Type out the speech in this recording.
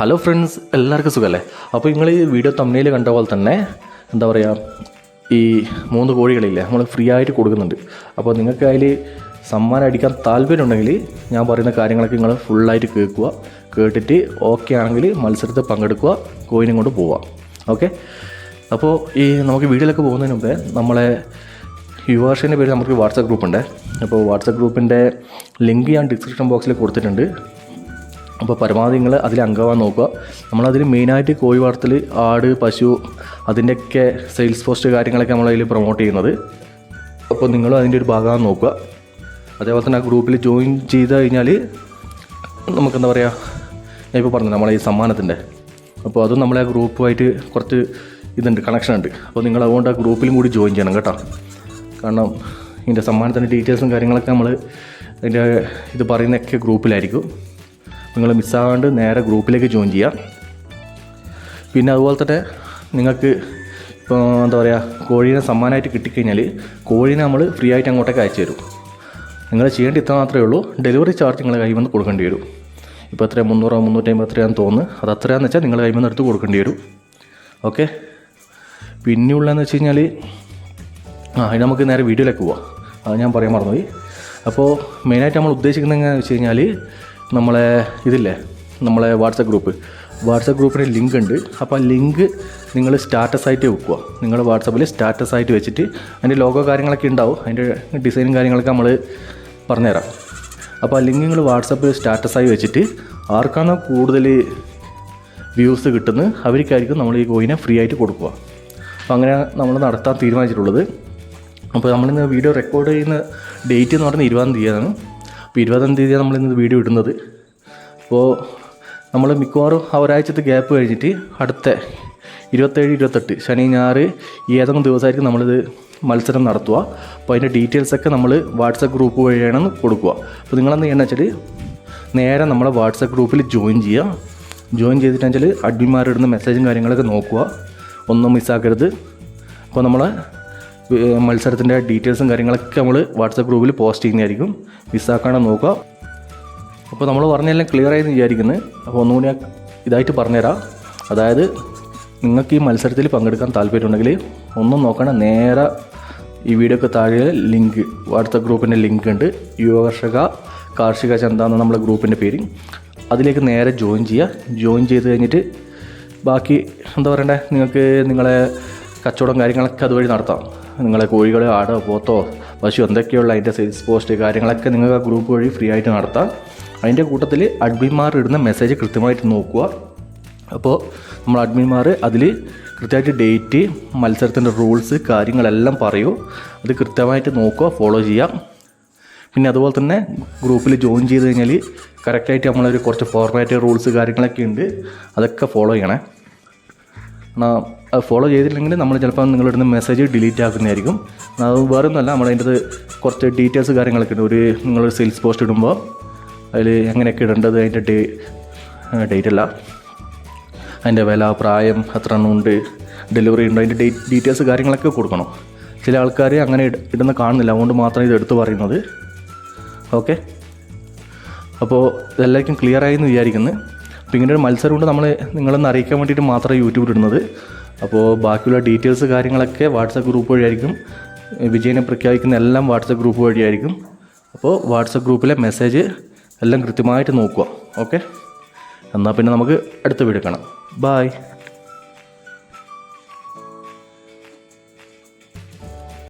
Hello friends എല്ലാവർക്കും സുഖമല്ലേ അപ്പോൾ നിങ്ങൾ ഈ വീഡിയോ തമ്മിൽ കണ്ട പോലെ തന്നെ എന്താ പറയുക ഈ മൂന്ന് കോഴികളില്ലേ നമ്മൾ ഫ്രീ ആയിട്ട് കൊടുക്കുന്നുണ്ട്. അപ്പോൾ നിങ്ങൾക്ക് അതിൽ സമ്മാനം അടിക്കാൻ താല്പര്യമുണ്ടെങ്കിൽ ഞാൻ പറയുന്ന കാര്യങ്ങളൊക്കെ നിങ്ങൾ ഫുള്ളായിട്ട് കേൾക്കുക. കേട്ടിട്ട് ഓക്കെ ആണെങ്കിൽ മത്സരത്തിൽ പങ്കെടുക്കുക കോയിനും കൊണ്ട് പോവാം ഓക്കെ അപ്പോൾ ഈ നമുക്ക് വീഡിയോയിലൊക്കെ പോകുന്നതിന് മുമ്പേ നമ്മളെ യുവാർഷിന്റെ പേര് നമുക്ക് വാട്സപ്പ് ഗ്രൂപ്പ് ഉണ്ട്. അപ്പോൾ വാട്സപ്പ് ഗ്രൂപ്പിന്റെ ലിങ്ക് ഞാൻ ഡിസ്ക്രിപ്ഷൻ ബോക്സിൽ കൊടുത്തിട്ടുണ്ട്. അപ്പോൾ പരമാവധി നിങ്ങൾ അതിൽ അംഗമാകാൻ നോക്കുക. നമ്മളതിൽ മെയിനായിട്ട് കോഴി വളർത്തൽ ആട് പശു അതിന്റെയൊക്കെ സെയിൽസ് പോസ്റ്റ് കാര്യങ്ങളൊക്കെ നമ്മളതിൽ പ്രൊമോട്ട് ചെയ്യുന്നത്. അപ്പോൾ നിങ്ങളും അതിന്റെ ഒരു ഭാഗമാകാൻ നോക്കുക. അതേപോലെ തന്നെ ആ ഗ്രൂപ്പിൽ ജോയിൻ ചെയ്ത് കഴിഞ്ഞാൽ നമുക്കെന്താ പറയുക ഞാൻ ഇപ്പോൾ പറഞ്ഞു നമ്മളെ ഈ സമ്മാനത്തിന്റെ അപ്പോൾ അതും നമ്മളെ ആ ഗ്രൂപ്പുമായിട്ട് കുറച്ച് ഇതുണ്ട് കണക്ഷൻ ഉണ്ട്. അപ്പോൾ നിങ്ങൾ അതുകൊണ്ട് ആ ഗ്രൂപ്പിലും കൂടി ജോയിൻ ചെയ്യണം കേട്ടോ. കാരണം ഇതിന്റെ സമ്മാനത്തിന്റെ ഡീറ്റെയിൽസും കാര്യങ്ങളൊക്കെ നമ്മൾ അതിന്റെ ഇത് പറയുന്നതൊക്കെ ഗ്രൂപ്പിലായിരിക്കും. നിങ്ങൾ മിസ്സാകാണ്ട് നേരെ ഗ്രൂപ്പിലേക്ക് ജോയിൻ ചെയ്യാം. പിന്നെ അതുപോലെ തന്നെ നിങ്ങൾക്ക് ഇപ്പോൾ എന്താ പറയുക കോഴീനെ സമ്മാനമായിട്ട് കിട്ടിക്കഴിഞ്ഞാൽ കോഴീനെ നമ്മൾ ഫ്രീ ആയിട്ട് അങ്ങോട്ടേക്ക് അയച്ചു തരും. നിങ്ങൾ ചെയ്യേണ്ട ഇത്ര മാത്രമേ ഉള്ളൂ. ഡെലിവറി ചാർജ് നിങ്ങൾ കൈവന്ന് കൊടുക്കേണ്ടി വരും. ഇപ്പോൾ എത്രയാണ് മുന്നൂറോ മുന്നൂറ്റമ്പത് എത്രയാണെന്ന് തോന്നുന്നു. അത് എത്രയാണെന്ന് വെച്ചാൽ നിങ്ങൾ കൈവന്ന് എടുത്ത് കൊടുക്കേണ്ടി വരും. ഓക്കെ പിന്നെയുള്ളതെന്ന് വെച്ച് കഴിഞ്ഞാൽ ആ അതിന് നമുക്ക് നേരെ വീഡിയോയിലേക്ക് പോവാം. അത് ഞാൻ പറയാൻ മറന്നുപോയി. അപ്പോൾ മെയിനായിട്ട് നമ്മൾ ഉദ്ദേശിക്കുന്നത് എങ്ങനെയാണെന്ന് വെച്ച് കഴിഞ്ഞാൽ നമ്മളെ ഇതില്ലേ? നമ്മളെ വാട്സപ്പ് ഗ്രൂപ്പ് വാട്സപ്പ് ഗ്രൂപ്പിന് ലിങ്ക് ഉണ്ട്. അപ്പോൾ ആ ലിങ്ക് നിങ്ങൾ സ്റ്റാറ്റസ് ആയിട്ട് വെക്കുക. നിങ്ങൾ വാട്സപ്പിൽ സ്റ്റാറ്റസ് ആയിട്ട് വെച്ചിട്ട് അതിന്റെ ലോഗോ കാര്യങ്ങളൊക്കെ ഉണ്ടാവും. അതിന്റെ ഡിസൈനും കാര്യങ്ങളൊക്കെ നമ്മൾ പറഞ്ഞുതരാം. അപ്പോൾ ആ ലിങ്ക് നിങ്ങൾ വാട്സപ്പിൽ സ്റ്റാറ്റസായി വെച്ചിട്ട് ആർക്കാണോ കൂടുതൽ വ്യൂസ് കിട്ടുന്നത് അവർക്കായിരിക്കും നമ്മൾ ഈ കോയിനെ ഫ്രീ ആയിട്ട് കൊടുക്കുക. അപ്പോൾ അങ്ങനെ നമ്മൾ നടത്താൻ തീരുമാനിച്ചിട്ടുള്ളത്. അപ്പോൾ നമ്മളിന്ന് വീഡിയോ റെക്കോർഡ് ചെയ്യുന്ന ഡേറ്റ് എന്ന് പറയുന്നത് ഇരുപതാം തീയതിയാണ്. അപ്പോൾ ഇരുപതാം തീയതിയാണ് നമ്മളിന്ന് വീഡിയോ ഇടുന്നത്. അപ്പോൾ നമ്മൾ മിക്കവാറും ഒരാഴ്ചത്തെ ഗ്യാപ്പ് കഴിഞ്ഞിട്ട് അടുത്ത ഇരുപത്തേഴ് ഇരുപത്തെട്ട് ശനി ഞായർ ഈ ഏതെങ്കിലും ദിവസമായിരിക്കും നമ്മളിത് മത്സരം നടത്തുക. അപ്പോൾ അതിന്റെ ഡീറ്റെയിൽസൊക്കെ നമ്മൾ വാട്സപ്പ് ഗ്രൂപ്പ് വഴിയാണ് കൊടുക്കുക. അപ്പോൾ നിങ്ങളെന്ത് ചെയ്യണമെന്ന് വെച്ചാൽ നേരെ നമ്മളെ വാട്സപ്പ് ഗ്രൂപ്പിൽ ജോയിൻ ചെയ്യുക. ജോയിൻ ചെയ്തിട്ടാണെന്ന് വെച്ചാൽ അഡ്മിന്മാരിടുന്ന മെസ്സേജും കാര്യങ്ങളൊക്കെ നോക്കുക. ഒന്നും മിസ്സാക്കരുത് അപ്പോൾ നമ്മളെ മത്സരത്തിന്റെ ഡീറ്റെയിൽസും കാര്യങ്ങളൊക്കെ നമ്മൾ വാട്സപ്പ് ഗ്രൂപ്പിൽ പോസ്റ്റ് ചെയ്യുന്നതായിരിക്കും. മിസ്സാക്കാണ്ട് നോക്കുക. അപ്പോൾ നമ്മൾ പറഞ്ഞെല്ലാം ക്ലിയർ ആയെന്ന് വിചാരിക്കുന്നത് അപ്പോൾ ഒന്നുകൂടി ഞാൻ ഇതായിട്ട് പറഞ്ഞുതരാം. അതായത് നിങ്ങൾക്ക് ഈ മത്സരത്തിൽ പങ്കെടുക്കാൻ താല്പര്യമുണ്ടെങ്കിൽ ഒന്നും നോക്കണ നേരെ ഈ വീഡിയോക്ക് താഴെ ലിങ്ക് വാട്സപ്പ് ഗ്രൂപ്പിന്റെ ലിങ്ക് ഉണ്ട്. യുവകർഷക കാർഷിക ചന്ത എന്ന നമ്മുടെ ഗ്രൂപ്പിന്റെ പേര്. അതിലേക്ക് നേരെ ജോയിൻ ചെയ്യുക. ജോയിൻ ചെയ്ത് കഴിഞ്ഞിട്ട് ബാക്കി എന്താ പറയണ്ടേ? നിങ്ങൾക്ക് നിങ്ങളെ കച്ചവടം കാര്യങ്ങളൊക്കെ അതുവഴി നടത്താം. നിങ്ങളെ കോഴികളെ ആടോ പോത്തോ പശു എന്തൊക്കെയുള്ള അതിന്റെ സെയിൽസ് പോസ്റ്റ് കാര്യങ്ങളൊക്കെ നിങ്ങൾക്ക് ആ ഗ്രൂപ്പ് വഴി ഫ്രീ ആയിട്ട് നടത്താം. അതിന്റെ കൂട്ടത്തിൽ അഡ്മിന്മാർ ഇടുന്ന മെസ്സേജ് കൃത്യമായിട്ട് നോക്കുക. അപ്പോൾ നമ്മൾ അഡ്മിന്മാർ അതിൽ കൃത്യമായിട്ട് ഡേറ്റ് മത്സരത്തിന്റെ റൂൾസ് കാര്യങ്ങളെല്ലാം പറയൂ. അത് കൃത്യമായിട്ട് നോക്കുക ഫോളോ ചെയ്യാം പിന്നെ അതുപോലെ തന്നെ ഗ്രൂപ്പിൽ ജോയിൻ ചെയ്ത് കഴിഞ്ഞാൽ കറക്റ്റായിട്ട് നമ്മളൊരു കുറച്ച് ഫോർമാറ്റ് റൂൾസ് കാര്യങ്ങളൊക്കെ ഉണ്ട്. അതൊക്കെ ഫോളോ ചെയ്യണേ. എന്നാൽ ഫോളോ ചെയ്തില്ലെങ്കിൽ നമ്മൾ ചിലപ്പോൾ നിങ്ങളിടുന്ന മെസ്സേജ് ഡിലീറ്റ് ആക്കുന്നതായിരിക്കും. അത് വേറെ ഒന്നുമല്ല നമ്മളതിന്റെ കുറച്ച് ഡീറ്റെയിൽസ് കാര്യങ്ങളൊക്കെ ഉണ്ട്. ഒരു നിങ്ങൾ സെയിൽസ് പോസ്റ്റ് ഇടുമ്പോൾ അതിൽ എങ്ങനെയൊക്കെ ഇടേണ്ടത് അതിന്റെ ഡേ ഡേറ്റ് അല്ല. അതിന്റെ വില പ്രായം എത്ര എണ്ണം ഉണ്ട് ഡെലിവറി ഉണ്ട് അതിന്റെ ഡേറ്റ് ഡീറ്റെയിൽസ് കാര്യങ്ങളൊക്കെ കൊടുക്കണം. ചില ആൾക്കാർ അങ്ങനെ ഇട- ഇടുന്ന കാണുന്നില്ല അതുകൊണ്ട് മാത്രം ഇത് എടുത്തു പറയുന്നത്. ഓക്കെ അപ്പോൾ ഇതെല്ലാവർക്കും ക്ലിയർ ആയി എന്ന് വിചാരിക്കുന്നു. അപ്പോൾ ഇങ്ങനെ ഒരു മത്സരം കൊണ്ട് നമ്മൾ നിങ്ങളൊന്ന് അറിയിക്കാൻ വേണ്ടിയിട്ട് മാത്രമേ യൂട്യൂബിൽ ഇടുന്നത്. അപ്പോൾ ബാക്കിയുള്ള ഡീറ്റെയിൽസ് കാര്യങ്ങളൊക്കെ വാട്സപ്പ് ഗ്രൂപ്പ് വഴിയായിരിക്കും. വിജയനെ പ്രഖ്യാപിക്കുന്ന എല്ലാം വാട്സപ്പ് ഗ്രൂപ്പ് വഴിയായിരിക്കും. അപ്പോൾ വാട്സപ്പ് ഗ്രൂപ്പിലെ മെസ്സേജ് എല്ലാം കൃത്യമായിട്ട് നോക്കുക. ഓക്കെ? എന്നാൽ പിന്നെ നമുക്ക് അടുത്ത വീഡിയോ കാണാം. ബായ്